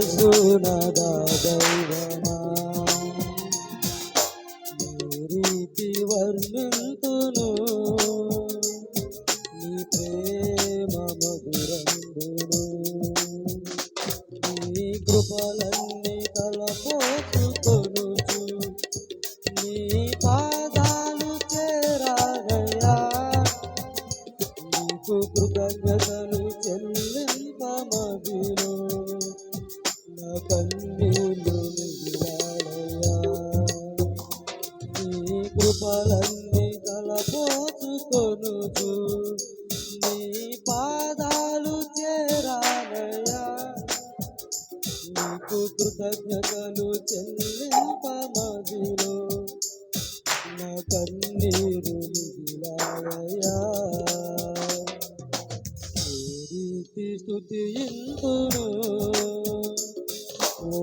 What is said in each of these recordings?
సునదా దైవమా నీ రీతి వర్ణింతును. నీ ప్రేమ మధురందును నీ కృపలన్నీ తలపోసుకొనుచు. నీ పాదాలు చేరాగయా నీకు కృతజ్ఞతలు కన్నీళ్ళు మిగిలాడయా నీ కృపలన్నీ తలపోసుకొనుచు నీ పాదాలు చేరాలయా నీకు కృతజ్ఞతలు చెల్లింపమగిను నా కన్నీరు మిగిలాయా ఏ రీతి స్థుతింతును ఓ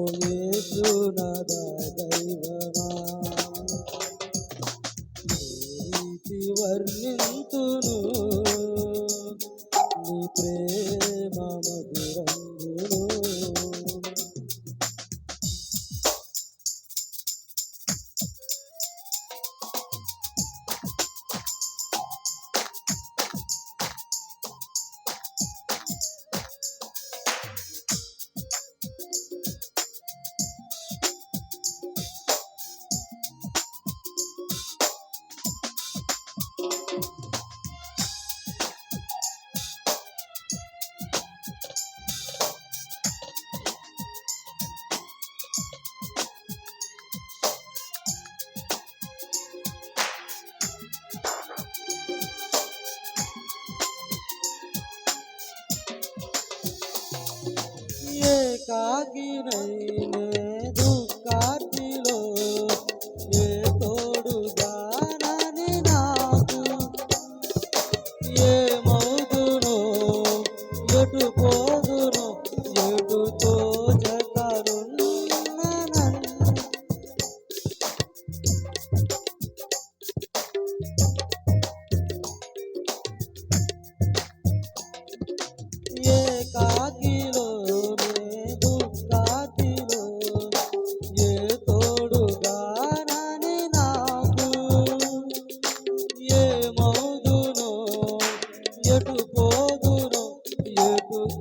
దైవమా వర్ణింతును. ಸಾಗಿರೇ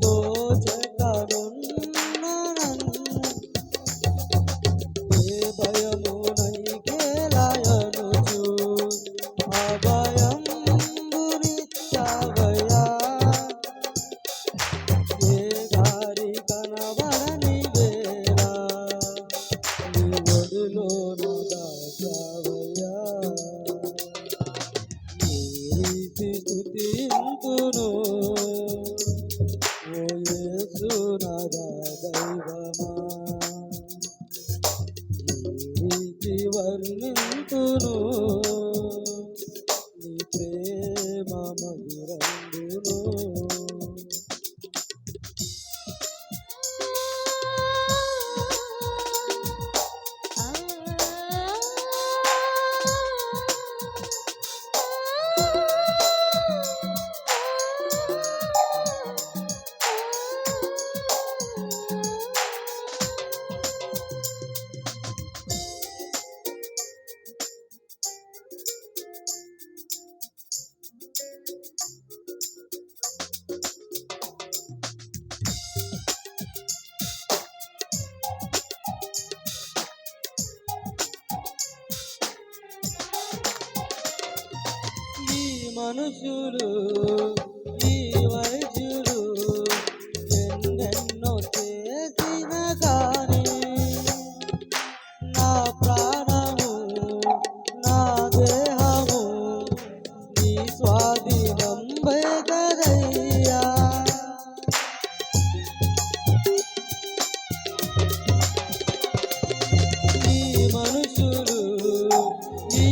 তো వర్ణింతును మనుషులు ఈ వైద్యులు ఎన్నెన్నో చేసిన కానీ నా ప్రాణము నా దేహము నీ స్వాధీనం బయటరయ్యా ఈ మనుషులు ఈ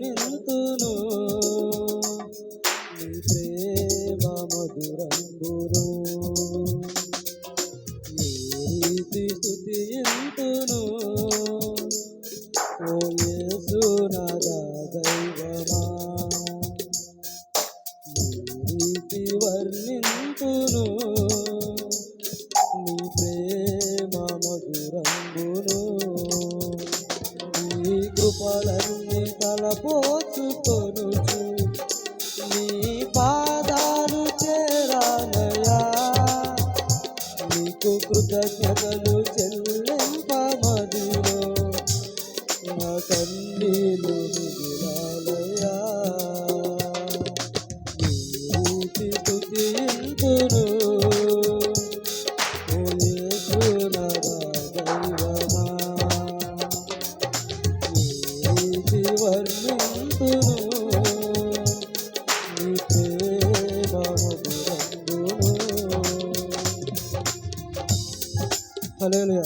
నింతును నీ ప్రేమ మధురంబును. నీ రీతి స్థుతి ఎంతును ఓ యేసు నాదా దైవమా. నీ రీతి వర్ణింతును నీ ప్రేమ మధురంబును. కృపలన్నీ తలపోచుకొనుచు నీ పాదాలు చేరానయా నీకు కృతజ్ఞతలు చెల్లింపమదిలో నా కన్నీలు మిగిలాలయా మధురంబును హల్లెలూయా